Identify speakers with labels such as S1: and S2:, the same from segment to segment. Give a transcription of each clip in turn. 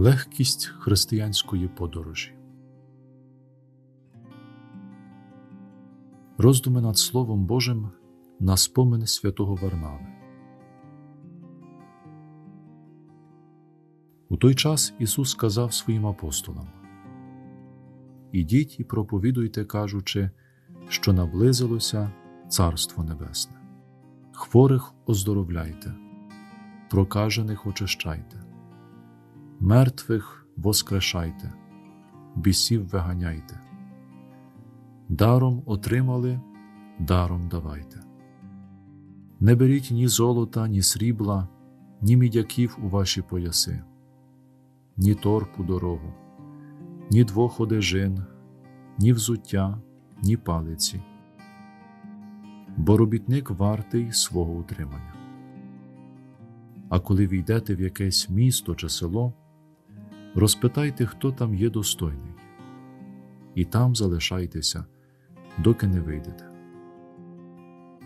S1: Легкість християнської подорожі. Роздуми над Словом Божим на спомин святого Варнави. У той час Ісус сказав своїм апостолам: Ідіть і проповідуйте, кажучи, що наблизилося Царство Небесне. Хворих оздоровляйте, прокажених очищайте мертвих воскрешайте, бісів виганяйте, даром отримали, даром давайте. Не беріть ні золота, ні срібла, ні мідяків у ваші пояси, ні торпу дорогу, ні двох одежин, ні взуття, ні палиці, бо робітник вартий свого утримання. А коли війдете в якесь місто чи село, розпитайте, хто там є достойний, і там залишайтеся, доки не вийдете.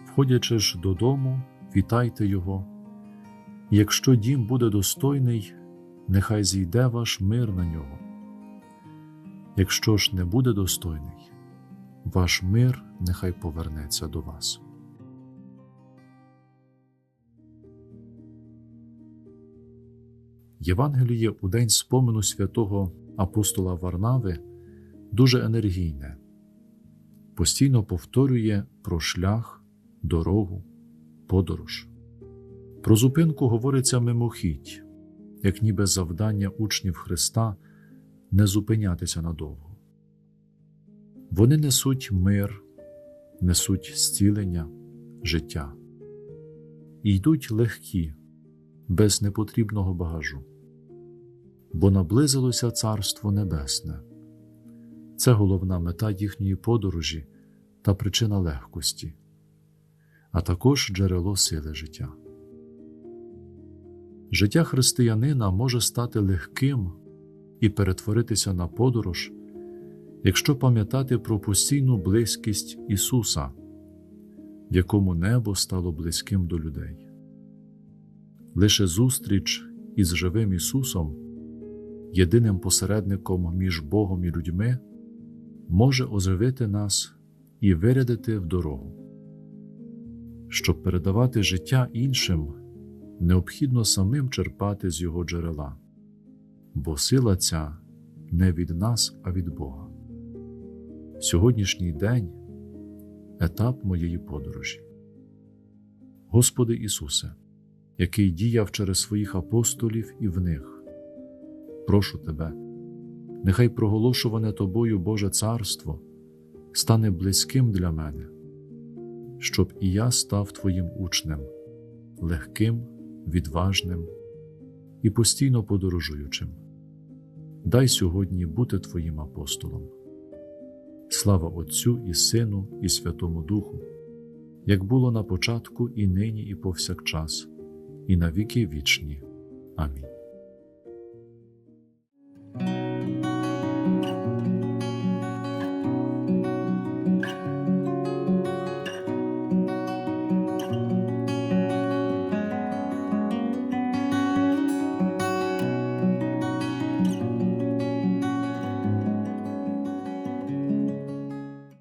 S1: Входячи ж додому, вітайте його, якщо дім буде достойний, нехай зійде ваш мир на нього. Якщо ж не буде достойний, ваш мир нехай повернеться до вас. Євангеліє у день спомену святого апостола Варнави дуже енергійне, постійно повторює про шлях, дорогу, подорож. Про зупинку говориться мимохідь, як ніби завдання учнів Христа не зупинятися надовго. Вони несуть мир, несуть зцілення, життя і йдуть легкі, без непотрібного багажу бо наблизилося Царство Небесне. Це головна мета їхньої подорожі та причина легкості, а також джерело сили життя. Життя християнина може стати легким і перетворитися на подорож, якщо пам'ятати про постійну близькість Ісуса, в якому небо стало близьким до людей. Лише зустріч із живим Ісусом єдиним посередником між Богом і людьми, може оживити нас і вирядити в дорогу. Щоб передавати життя іншим, необхідно самим черпати з його джерела, бо сила ця не від нас, а від Бога. Сьогоднішній день етап моєї подорожі. Господи Ісусе, який діяв через своїх апостолів і в них прошу тебе, нехай проголошуване тобою Боже Царство стане близьким для мене, щоб і я став Твоїм учнем, легким, відважним і постійно подорожуючим. Дай сьогодні бути Твоїм апостолом. Слава Отцю і Сину, і Святому Духу, як було на початку, і нині, і повсякчас, і на віки вічні. Амінь.